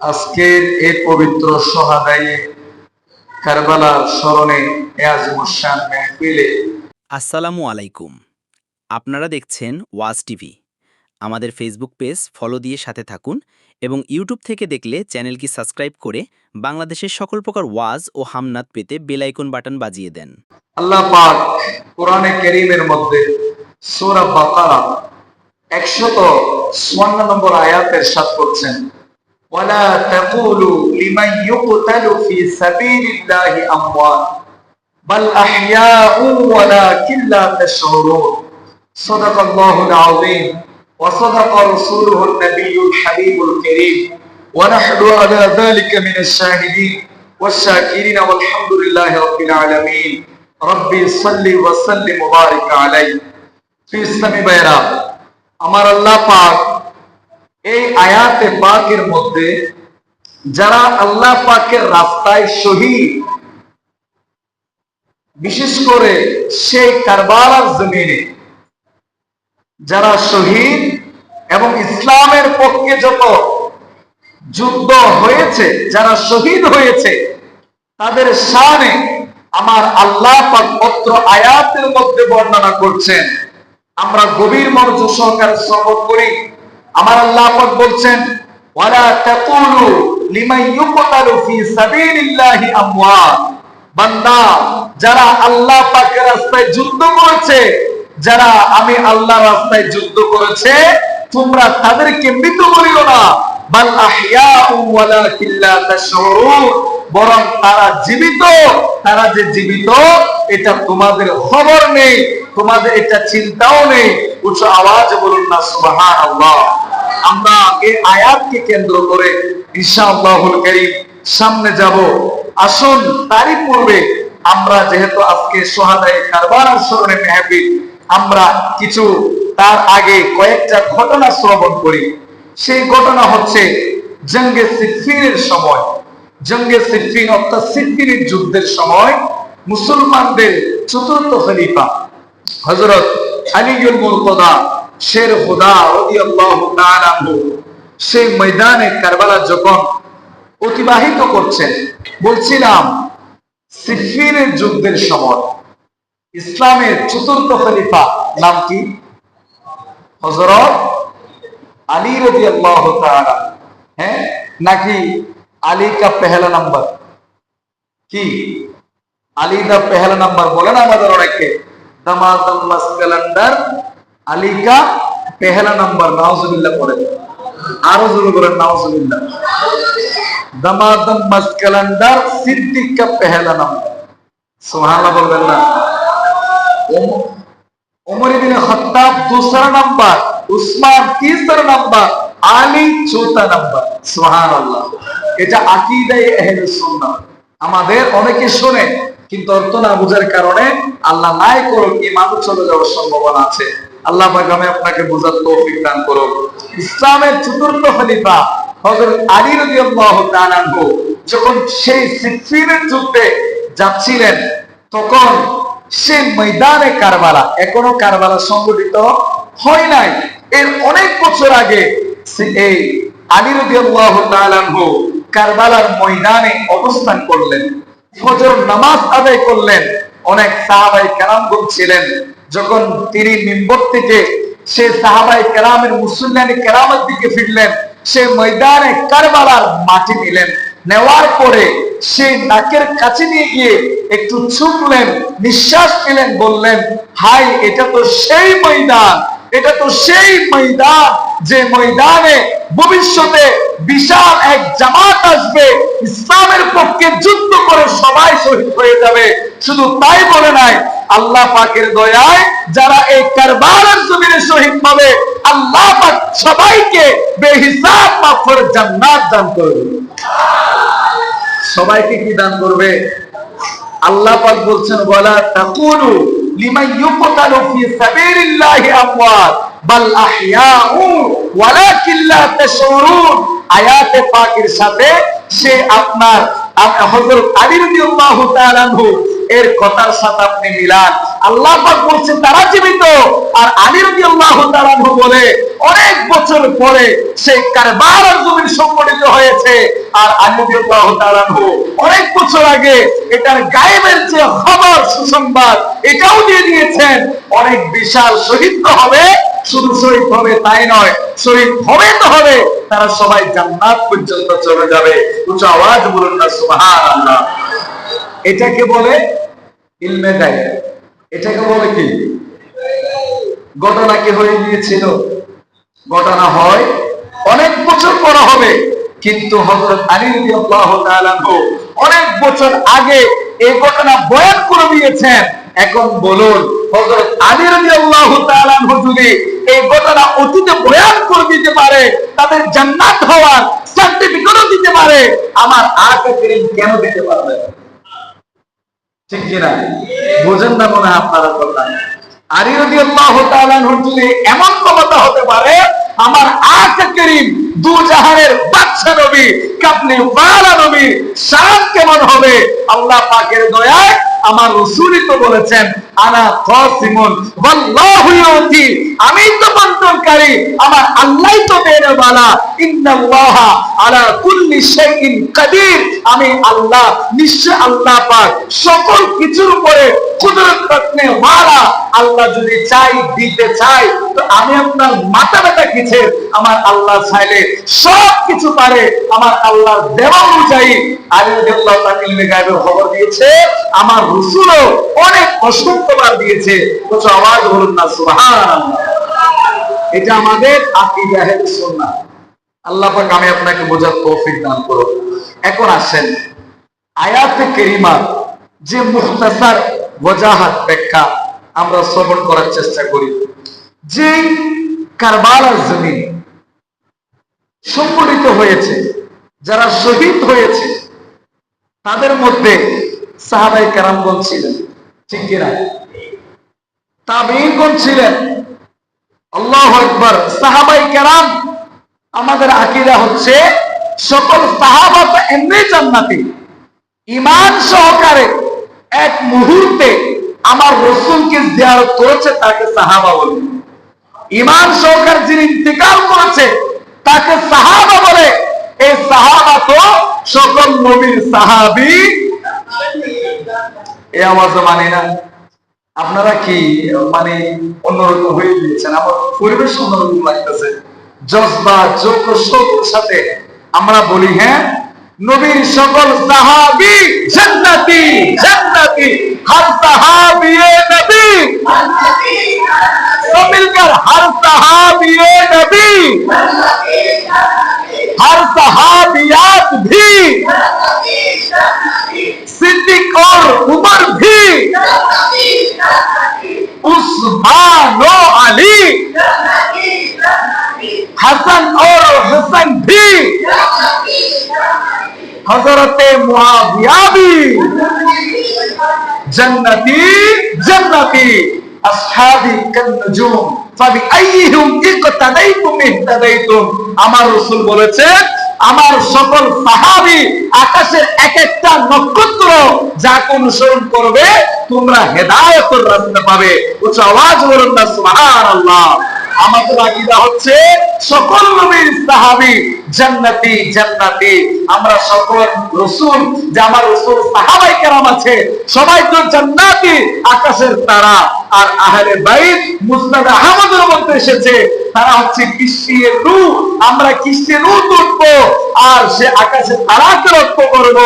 আজকের এই পবিত্র সহাদায়ে কারবালার স্মরণে এয়াজমুসান মেহফিলে। আসসালামু আলাইকুম। আপনারা দেখছেন ওয়াজ টিভি। আমাদের ফেসবুক পেজ ফলো দিয়ে সাথে থাকুন এবং ইউটিউব থেকে দেখলে চ্যানেলটি সাবস্ক্রাইব করে বাংলাদেশের সকল প্রকার ওয়াজ ও হামনাত পেতে বেল আইকন বাটন বাজিয়ে দেন। আল্লাহ পাক কোরআনে কেরিমের মধ্যে সূরা বাকারা একশত চুয়ান্ন নম্বর আয়াতের সাথ করছেন ওয়ালা তাকুলু লিমান ইউকতালু ফি সাবিলিল্লাহি আমওয়াত বাল আহইয়াউ ওয়ালাকিন লা তাশউরুন সাদাকাল্লাহুল আযীম ওয়া সাদাকা রাসূলুহুন নাবিয়্যুল হাবিবুল কারীম ونحن على ذلك من الشاهدين والشاكرين والحمد لله رب العالمين ربي صل وسلم وبارك عليه في ইসলামী ভাইরা আমার আল্লাহ পাক এই আয়াতে পাকের মধ্যে যারা আল্লাহ পাকের রাস্তায় শহীদ, বিশেষ করে সেই কারবালার জমিনে যারা শহীদ এবং ইসলামের পক্ষে যত যুদ্ধ হয়েছে, যারা শহীদ হয়েছে, তাদের শানে আমার আল্লাহ পাক পত্র আয়াতের মধ্যে বর্ণনা করছেন। আমরা গভীর মনোযোগ সহকারে শ্রবণ করি। আমার আল্লাহ পাক বলছেন, ওয়ালা তাকুলু লিমান ইউকতালু ফি সাবিলিল্লাহি আমওয়াত। বান্দা, যারা আল্লাহ পাকের রাস্তায় যুদ্ধ করেছে, যারা আমি আল্লাহ রাস্তায় যুদ্ধ করেছে, তোমরা তাদেরকে মৃত বলিও না। বাল বরং তারা জীবিত, তারা যে জীবিত, এটা তোমাদের খবর নেই, তোমাদের এটা চিন্তাও নেই। উচ্চ আওয়াজ বলুন না আমরা এই আয়াতকে কেন্দ্র করে সামনে যাব। আসুন তারই পূর্বে আমরা যেহেতু আজকে সোহাদায়ে কারবার স্মরণে আমরা কিছু তার আগে কয়েকটা ঘটনা শ্রবণ করি। সেই ঘটনা হচ্ছে জঙ্গে সিফিনের সময়। জঙ্গে সিফিন অর্থাৎ সিফিনের যুদ্ধের সময় মুসলমানদের চতুর্থ খলিফা মুরতদা শের খুদা রাদিয়াল্লাহু তাআলা সেই ময়দানে কারবালা যখন অতিবাহিত করছেন, বলছিলাম সিফিনের যুদ্ধের সময় ইসলামের চতুর্থ খলিফা নাম কি? হযরত আলী রাদিয়াল্লাহু তাআলা হ্যাঁ? নাকি আলী কা পহেলা নাম্বার? কি? আলী দা পহেলা নাম্বার বলেন আমাদের অনেকে দামাদম মাসকালান্ডার, আলী কা পহেলা নাম্বার, নাউজুবিল্লাহ পড়েন আরও জোরে বলেন, নাউজুবিল্লাহ। দামাদম মাসকালান্ডার, সিদ্দিক কা পহেলা নাম্বার। সুবহানাল্লাহ বলবেন না। ওমর দুসরা নাম্বার, উসমান তিসরা নাম্বার, আলী চৌথা নাম্বার। এটা সুন্নাহ। আমাদের অনেকে শোনে, কিন্তু অর্থ না বোঝার কারণে আল্লাহ নাই করুক মানুষ চলে যাওয়ার সম্ভাবনা আছে। আল্লাহ আমি আপনাকে বোঝার তৌফিক দান করুক। ইসলামের চতুর্থ খলিফা হযরত আলী রাদিয়াল্লাহু যখন সেই সিফিনের যুদ্ধে যাচ্ছিলেন, তখন সে ময়দানে কারবালা। এখনও কারবালা সংগঠিত হয় নাই। এর অনেক বছর আগে এই আলী রাদিয়াল্লাহু কারবালার ময়দানে অবস্থান করলেন। ফজর নামাজ আদায় করলেন। অনেক সাহাবাই কেরামগণ ছিলেন যখন তিনি মিম্বর থেকে সে সাহাবাই কেরামের মুসল্লানি কেরামের দিকে ফিরলেন, সে ময়দানে কারবালার মাটি নিলেন। নেওয়ার পরে সে নাকের কাছে নিয়ে গিয়ে একটু ছুটলেন, নিঃশ্বাস নিলেন, বললেন, হাই, এটা তো সেই ময়দান, এটা তো সেই ময়দান যে ময়দানে ভবিষ্যতে বিশাল এক জামাত আসবে, ইসলামের পক্ষে যুদ্ধ করে সবাই শহীদ হয়ে যাবে। শুধু তাই বলে নাই, আল্লাহ পাকের দয়ায় যারা এই কারবারের জমিনে শহীদ হবে আল্লাহ পাক সবাইকে বেহিসাব মাফ করে জান্নাত দান করবে সবাইকে কি দান করবে? আল্লাহ পাক বলছেন, ওয়ালা তাকুলু লিমান ইউকতালু ফি সাবিলিল্লাহি আমওয়াত, বাল আহইয়াউ ওয়ালাকিন লা তাশউরুন। আয়াতে পাকের সাথে সে আপনার হযরত আলী রাদিয়াল্লাহু তাআলা এর কথার সাথে আপনি মিলান। আল্লাহ পাক বলছেন, তারা জীবিত। আর আলী রাদিয়াল্লাহু তাআলা আনহু বলে, অনেক বছর পরে সেই কারবার জমিন সংগঠিত হয়েছে। আর আলী রাদিয়াল্লাহু তাআলা আনহু, অনেক বছর আগে এটার গায়েবের যে খবর, সুসংবাদ, এটাও দিয়ে দিয়েছেন। অনেক বিশাল শহীদ হবে, শুধু শহীদ হবে তাই নয়, শহীদ হবে তো হবে, তারা সবাই জান্নাত পর্যন্ত চলে যাবে। উচ্চ আওয়াজ বলুন না, সুবহানাল্লাহ। এটাকে বলে ইলমে গায়েব এটাকে বলে কি? ঘটনা কি হয়ে গিয়েছিল? ঘটনা হয়, অনেক বছর পর হবে। কিন্তু হযরত আলী অনেক বছর আগে এই ঘটনা বয়ান করে দিয়েছেন। এখন বলুন, হযরত আলী তাআলা আনহু যদি এই ঘটনা অতীতে বয়ান করে দিতে পারে, তাদের জান্নাত হওয়ার সার্টিফিকেটও দিতে পারে, আমার করিম কেন দিতে পারবে না? ঠিক কিনা বোঝেন না মনে আপনারা কথা। এমন ক্ষমতা হতে পারে, আমার আখ করিম দু জাহানের বাচ্চা নবী কাপনি ওয়ালা নবী শান কেমন হবে? আল্লাহ পাকের দয়ায় আমার রসুলই তো বলেছেন আনা খাসিমুন, ওয়াল্লাহু আমি তো বন্টনকারী আমার আল্লাহই তো ইন্নাল্লাহা আলা কুল্লি শাইইন কাদির, আমি আল্লাহ, নিশ্চয় আল্লাহ পাক, সকল কিছুর উপরে কুদরত রাখনে ওয়ালা আল্লাহ যদি চাই, দিতে চাই, তো আমি আপনার মাথা ব্যথা কিছে আমার আল্লাহ চাইলে সব কিছু পারে, আমার আল্লাহ দেওয়া অনুযায়ী আলী রাদিয়াল্লাহু খবর দিয়েছে, আমার রসুলও অনেক অসংখ্যবার দিয়েছে। কিছু আওয়াজ বলুন না, সুবহানাল্লাহ। এটা আমাদের সুন্নাহ। আল্লাহ পাক, আমি আপনাকে বোঝার তৌফিক দান এখন আসেন কেরিমা, যে মুখতাসার ওয়াজাহাত ব্যাখ্যা আমরা শ্রবণ করার চেষ্টা করি। যে কারবালার জমিন সংগঠিত হয়েছে, যারা শহীদ হয়েছে, তাদের মধ্যে সাহাবাই কারামগণ ছিলেন ঠিক কিনা? তাবিনগণ ছিলেন আল্লাহ একবার সাহাবাই কেরাম, আমাদের আকিদা হচ্ছে সকল সাহাবা তো এমনি জান্নাতি। ইমান সহকারে এক মুহূর্তে আমার রসুলকে জিয়ারত করেছে তাকে সাহাবা বলে। ইমান সহকারে যিনি ইন্তিকাল করেছে, তাকে সাহাবা বলে। এই সাহাবা তো সকল নবীর সাহাবি এ তো মানে না। আপনারা কি মানে অন্যরকম হয়ে গিয়েছেন? আমার পরিবেশ অন্যরকম লাগতেছে। জজবা চোখ সাথে আমরা বলি হ্যাঁ নবীর সকল সাহাবি জান্নাতি জান্নাতি। সাহাবি নবী। তো মিলকর হর সাহাবি নবী। হর সাহাবিয়াত ভি। उस्मान और अली हसन और हसन भी हजरत मुआविया भी जन्नती जन्नती আসহাবি কান্নাজুম ফাবিআইয়িহিম ইকতাদাইতুম ইহতাদাইতুম আমার রাসূল বলেছেন আমার সকল সাহাবি আকাশের এক একটা নক্ষত্র যা অনুসরণ করবে, তোমরা হেদায়তের রাস্তা পাবে উচ্চ আওয়াজ বলুন না আমাদের আকীদা হচ্ছে, সকল নবীর সাহাবী জান্নাতি জান্নাতি। আমরা সকল রসুল, যে আমার রসুল সাহাবাই কেরাম আছে, সবাই তো জান্নাতি আকাশের তারা। আর আহলে বাইত মুসনাদ আহমদের মধ্যে এসেছে। তারা হচ্ছে কিস্তিয়ে নূ আমরা নূ উঠবো আর সে আকাশে তারাকে লক্ষ্য করব।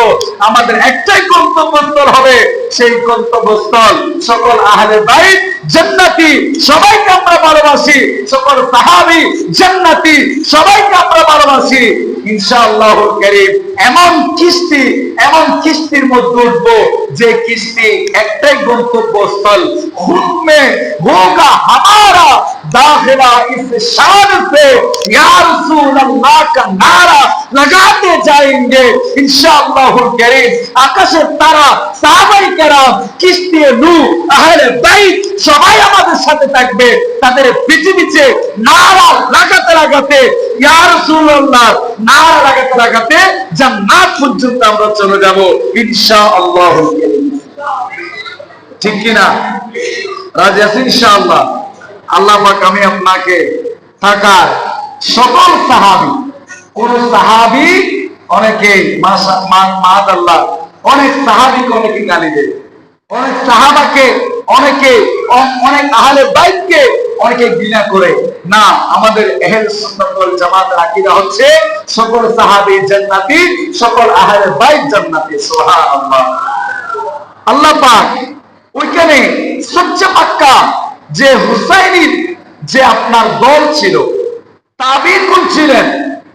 আমাদের একটাই গন্তব্যস্থল হবে সেই গন্তব্যস্থল। সকল আহলে বাইত জান্নাতি, সবাইকে আমরা ভালোবাসি। সকল সাহাবি জান্নাতি, সবাইকে আমরা ভালোবাসি। ইনশাআল্লাহ করিম এমন কিস্তি, এমন কিস্তির মধ্যে উঠব যে কিস্তি একটাই গন্তব্যস্থল হুমে হোগা হামারা ইস শান ইয়া রাসূল আল্লাহ কা নারা লাগাতে ইনশাআল্লাহ আকাশে তারা, সাহাবাই কিস্তি নু, আহলে বাইত, সবাই আমাদের সাথে থাকবে। তাদের পৃথিবীতে নারা লাগাতে লাগাতে, ইয়া রাসূলুল্লাহ, নারা লাগাতে লাগাতে জান্নাত পর্যন্ত আমরা চলে যাব, ইনশাআল্লাহ। ঠিক কিনা রাজি আছি, ইনশাআল্লাহ? আল্লাহ পাক, আমি আপনাকে থাকার সকল সাহাবি, কোন সাহাবি অনেকে মাদ আল্লাহ, অনেক সাহাবিকে অনেকে গালি দেয়। অনেক সাহাবাকে অনেকে, অনেক আহলে বাইককে অনেকে ঘৃণা করে। না, আমাদের এহেল সুন্নাত ওয়াল জামাতের আকীদা হচ্ছে সকল সাহাবী জান্নাতি, সকল আহলে বাইক জান্নাতি, সুবহানাল্লাহ। আল্লাহ পাক ওইখানে সবচেয়ে পাক্কা যে হুসাইনির যে আপনার দল ছিল তাবিকুল ছিলেন?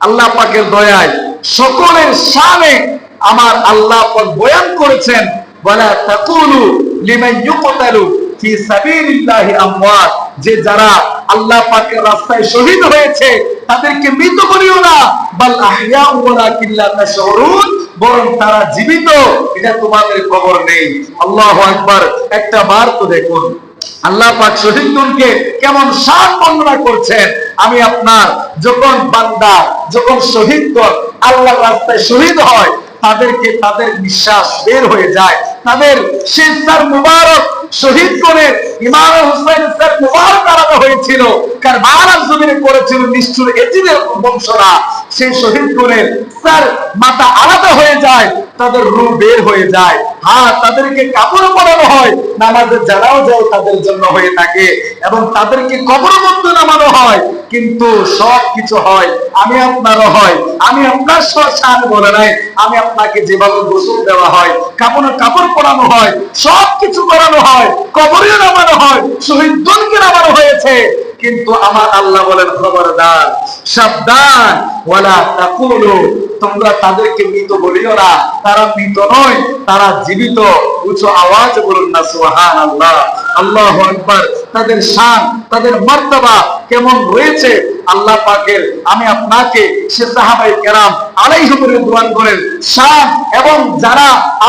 আল্লাহ পাকের দয়ায় সকলের সামনে আমার আল্লাহ পাক বয়ান করেছেন বলা তাকুলু লিমান ইউকতালু ফি সাবিলিল্লাহি আমওয়াত। যে যারা আল্লাহ পাকের রাস্তায় শহীদ হয়েছে, তাদেরকে মৃত বলিও না। বাল ওয়ালাকিন লা তাশউরুন, বরং তারা জীবিত। এটা তোমাদের খবর নেই। আল্লাহু আকবার। একটা বার তো দেখুন, আল্লাহ পাক শহীদগণকে কেমন সাত বর্ণনা করছেন। আমি আপনার যখন বান্দা, যখন শহীদগণ আল্লাহর রাস্তায় শহীদ হয়, তাদেরকে তাদের বিশ্বাস বের হয়ে যায়। তাদের তার মুবারক শহীদ করে ইমাম হুসাইন স্যার মুবারক আলাদা হয়েছিল। কারবালার জমিনে করেছিল নিষ্ঠুর এজিদের বংশরা সেই শহীদ করে স্যার মাথা আলাদা হয়ে যায়, তাদের রূপ বের হয়ে যায়। হ্যাঁ তাদেরকে কাপড় পরানো হয়, নামাজের যারাও যায় তাদের জন্য হয়ে থাকে এবং তাদেরকে কবর মধ্যে নামানো হয়। কিন্তু সব কিছু হয়, আমি আপনারও হয়, আমি আপনার সব শান বলে নাই, আমি আপনাকে যেভাবে গোসল দেওয়া হয়, কাপড়ে কাপড় পরানো হয় সব কিছু করানো হয় কবরেও নামানো হয় শহীদ দলকে নামানো হয়েছে। কিন্তু আমার আল্লাহ বলেন, খবরদার, সাবধান, ওয়ালা তাকুলু, তোমরা তাদেরকে মৃত বলিও না। তারা মৃত নয়, তারা জীবিত। উচ্চ আওয়াজ বলুন না সুহান আল্লাহ আল্লাহ আকবার। তাদের শান, তাদের মর্তবা কেমন রয়েছে? আল্লাহ পাকের, আমি আপনাকে, সে সাহাবাই কেরাম আলাইহিম রিদওয়ান করেন শান এবং যারা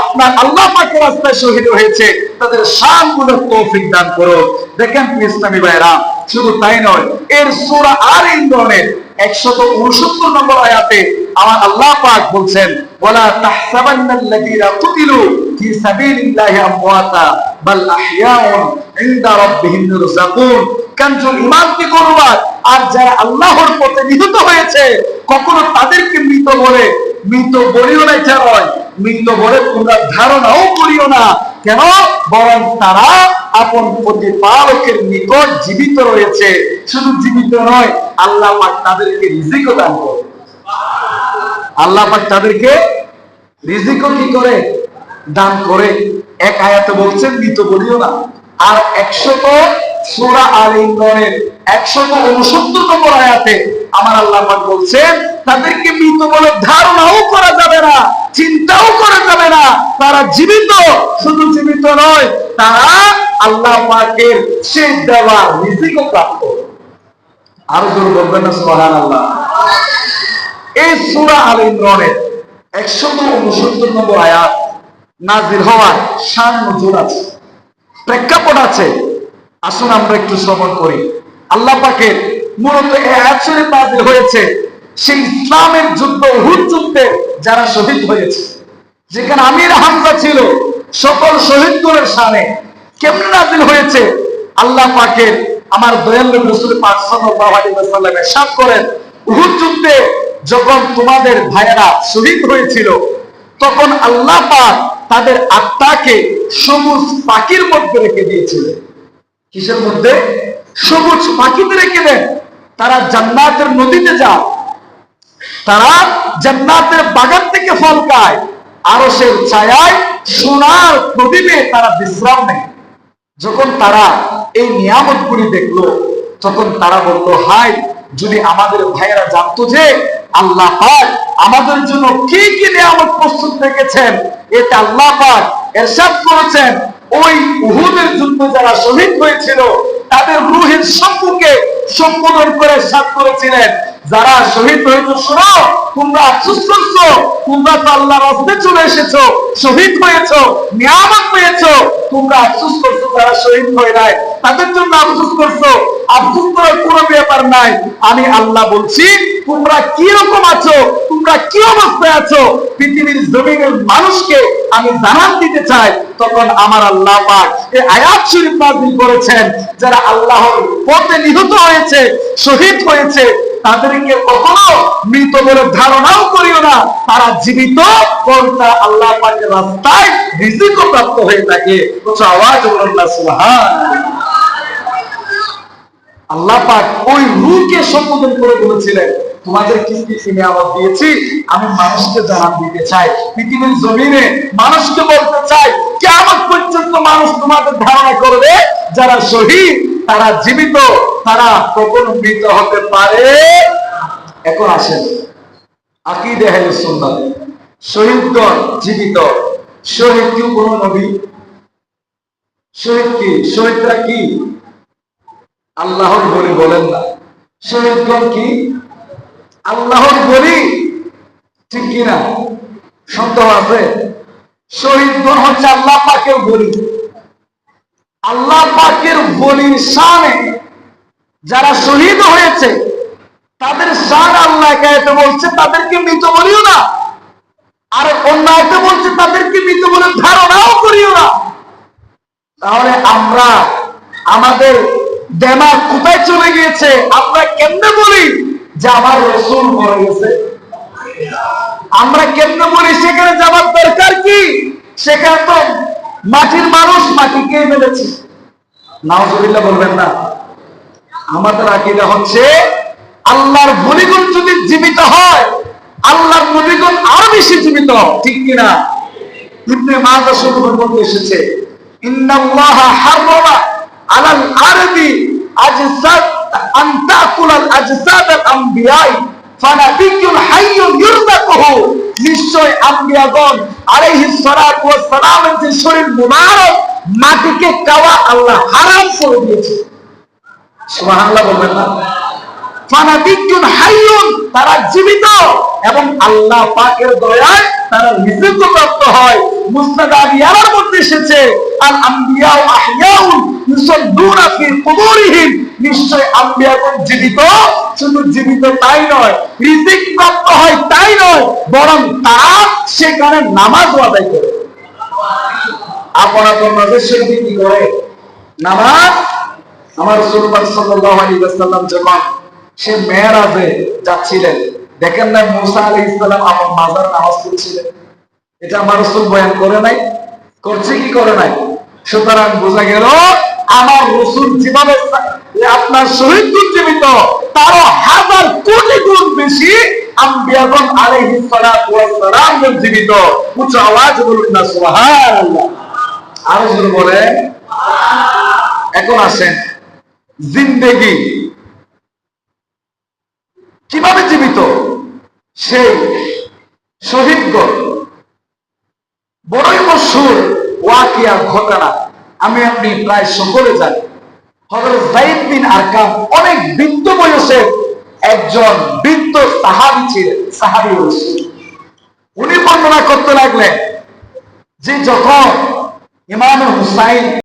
আপনার আল্লাহ পাকের রাস্তায় শহীদ হয়েছে, তাদের শানগুলো তৌফিক দান করো দেখেন ইসলামী ভাইরা শুধু তাই নয়, এর সূরা আর ইমরানের 169 নম্বর আয়াতে আমার আল্লাহ পাক বলছেন, ওয়ালা তাহসাবান্নাল্লাযীনা কুতিলু ফি সাবিলিল্লাহি আমওয়াতা, বাল আহইয়াউন ইনদা রাব্বিহিম ইরযাকুন কানজুল ইমান কি করবার আর যারা আল্লাহর পথে নিহত হয়েছে, কখনো তাদেরকে মৃত বলে মৃত বলিও না এটা নয়। মৃত বলে তোমরা ধারণাও করিও না। কেন? বরং তারা আপন প্রতিপালকের নিকট জীবিত রয়েছে। শুধু জীবিত নয়, আল্লাহ পাক তাদেরকে রিজিকও দান করে। আল্লাহ পাক তাদেরকে রিজিকও কি করে? দান করে। এক আয়াতে বলছেন, মৃত বলিও না। আর একশত সূরা আল ইমরানের একশত উনসত্তর নম্বর আয়াতে আমার আল্লাহ পাক বলছেন, তাদেরকে মৃত বলে ধারণাও করা যাবে না, চিন্তাও করা যাবে না। তারা জীবিত, শুধু জীবিত নয়, তারা আল্লাহ পাকের শেষ দেওয়া রিজিকও প্রাপ্ত। আরও জোর বলবেন না, সুবহানাল্লাহ। এই সূরা আল ইমরানের 169 নম্বর আয়াত নাজিল হওয়ার শান নজুল আছে। প্রেক্ষাপট আছে। আসুন আমরা একটু শ্রবণ করি। আল্লাহ পাকের মূলত হয়েছে সেই ইসলামের যুদ্ধ, উহুদ যুদ্ধে যারা শহীদ হয়েছে। যেখানে আমির হামজা ছিল সকল শহীদগুলোর সামনে কেমন নাজিল হয়েছে? আল্লাহ পাকের আমার দয়ালু রসুল করেন, উহুদ যুদ্ধে যখন তোমাদের ভাইয়েরা শহীদ হয়েছিল, তখন আল্লাহ পাক তাদের আত্মাকে সবুজ পাখির মধ্যে রেখে দিয়েছিলেন। কিসের মধ্যে? সবুজ পাখিতে রেখে দেন। তারা জান্নাতের নদীতে যায়। তারা জান্নাতের বাগান থেকে ফল খায়। আরও সে ছায়ায় সোনার প্রদীপে তারা বিশ্রাম নেয়। যখন তারা এই নিয়ামত গুলি দেখল, তখন তারা বলল হাই যদি আমাদের ভাইয়েরা জানতো যে আল্লাহ আমাদের জন্য কি কি নিয়ামত প্রস্তুত রেখেছেন, এটা আল্লাহ পাক এরশাদ করেছেন। ওই উহুদের যুদ্ধে যারা শহীদ হয়েছিল, তাদের রুহের সম্পর্কে সম্বোধন করে সাত করেছিলেন। যারা শহীদ হয়েছে, শোনো, তোমরা আফসোস করছ, তোমরা তো আল্লাহর রাস্তায় চলে এসেছ, শহীদ হয়েছো, নিয়ামত পেয়েছ, তোমরা আফসোস করছ যারা শহীদ হয়ে নাই, তাদের জন্য আফসোস করছ, আফসোস করার কোনো ব্যাপার নাই। আমি আল্লাহ বলছি, তোমরা কি রকম আছো, তোমরা কি অবস্থায় আছো, পৃথিবীর জমিনের মানুষকে আমি জানান দিতে চাই, তখন আমার আল্লাহ পাক এই আয়াত শরীফ নাযিল করেছেন, যারা আল্লাহর পথে নিহত হয়েছে, শহীদ হয়েছে তাদেরকে কখনো মৃত বলে ধারণাও করিও না। তারা জীবিত কোনটা আল্লাহ রাস্তায় রিজিক প্রাপ্ত হয়ে থাকে। আওয়াজ বলুন না আল্লাহ পাক ওই সম্বোধন করে বলেছিলেন, তোমাদের কি কি নিয়ামত দিয়েছি, আমি মানুষকে জানান দিতে চাই। পৃথিবীর জমিনে মানুষকে বলতে চাই কেমন পর্যন্ত মানুষ তোমাদের ধারণা করবে, যারা শহীদ তারা জীবিত, তারা কখনো মৃত হতে পারে। এখন আসেন, আকিদে হেলে সুন্নাত শহীদগণ জীবিত। শহীদ কি কোনো নবী? শহীদ কি? শহীদরা কি? আল্লাহর বলি বলেন না। শহীদগণ কি? আল্লাহর বলি। ঠিক কিনা? সন্দেহ আছে? শহীদগণ হচ্ছে আল্লাহ পাকের বলি। আল্লাহ পাকের বলির শানে যারা শহীদ হয়েছে, তাদের শান আল্লাহ একায়তে বলছে, তাদেরকে মৃত বলিও না। আর অন্য আয়তে বলছে, তাদেরকে মৃত বলে ধারণাও করিও না। তাহলে আমরা আমাদের দেমাগ কোথায় চলে গিয়েছে, আমরা কেমনে বলি যে আমার রসুল মরে গেছে? আমরা কেমনে বলি, সেখানে যাবার দরকার কি? সেখানে তো মাটির মানুষ মাটিকে মেরেছে? নাওজুবিল্লাহ বলবেন না। আমাদের আকিদা হচ্ছে, আল্লাহর বলিগুণ যদি জীবিত হয়, আল্লাহর নবীগুণ আরও বেশি জীবিত। ঠিক কিনা? ইবনে মাজাহ শুরুর মধ্যে এসেছে, ইন্নাল্লাহা হাররামা আলাল আরদি আজসাদ আন তাকুলাল আজসাদ আল আমবিয়াই ফানাবিয়্যুন হাইয়্যুন ইউরযাকুহু নিশ্চয় আম্বিয়াগণ আলাইহিস সালাতু ওয়াস সালামের যে শরীর মুবারক মাটিকে কাওয়া আল্লাহ হারাম করে দিয়েছে। সুবহানাল্লাহ বলবেন না। তারা জীবিত এবং আল্লাহ পাকের দয়ায় তারা প্রাপ্ত হয়। মধ্যে এসেছে নিশ্চয় জীবিত, শুধু জীবিত তাই নয় রিজিক প্রাপ্ত হয় তাই নয়, বরং তারা সেখানে নামাজ আদায় করে। আপন আপন নজর কি করে? নামাজ? আমার যখন সে মেয়েরাজে যাচ্ছিলেন, দেখেন না মুসা আলাইহিস সালাম আমার মাজার নামাজ পড়ছিলেন। এটা আমার রাসূল বয়ান করে নাই, করছে কি করে নাই? সুতরাং বোঝা গেল, আমার রসুল যেভাবে আপনার শহীদ জীবিত, তারও হাজার কোটি গুণ বেশি আম্বিয়াগণ আলাইহিস সালাতু ওয়াস জীবিত। উচ্চ আওয়াজ বলুন না, সুবহানাল্লাহ। আরও জোরে বলেন। এখন আসেন, জিন্দেগি। কীভাবে জীবিত? সেই শহীদগণ বড়ই মশুর ওয়াকিয়া ঘটনা আমি আপনি প্রায় সকলে জানি। যায়েদ বিন আরকাম অনেক বৃদ্ধ বয়সের একজন বৃদ্ধ সাহাবী ছিলেন, সাহাবী উনি বর্ণনা করতে লাগলেন যে যখন ইমাম হুসাইন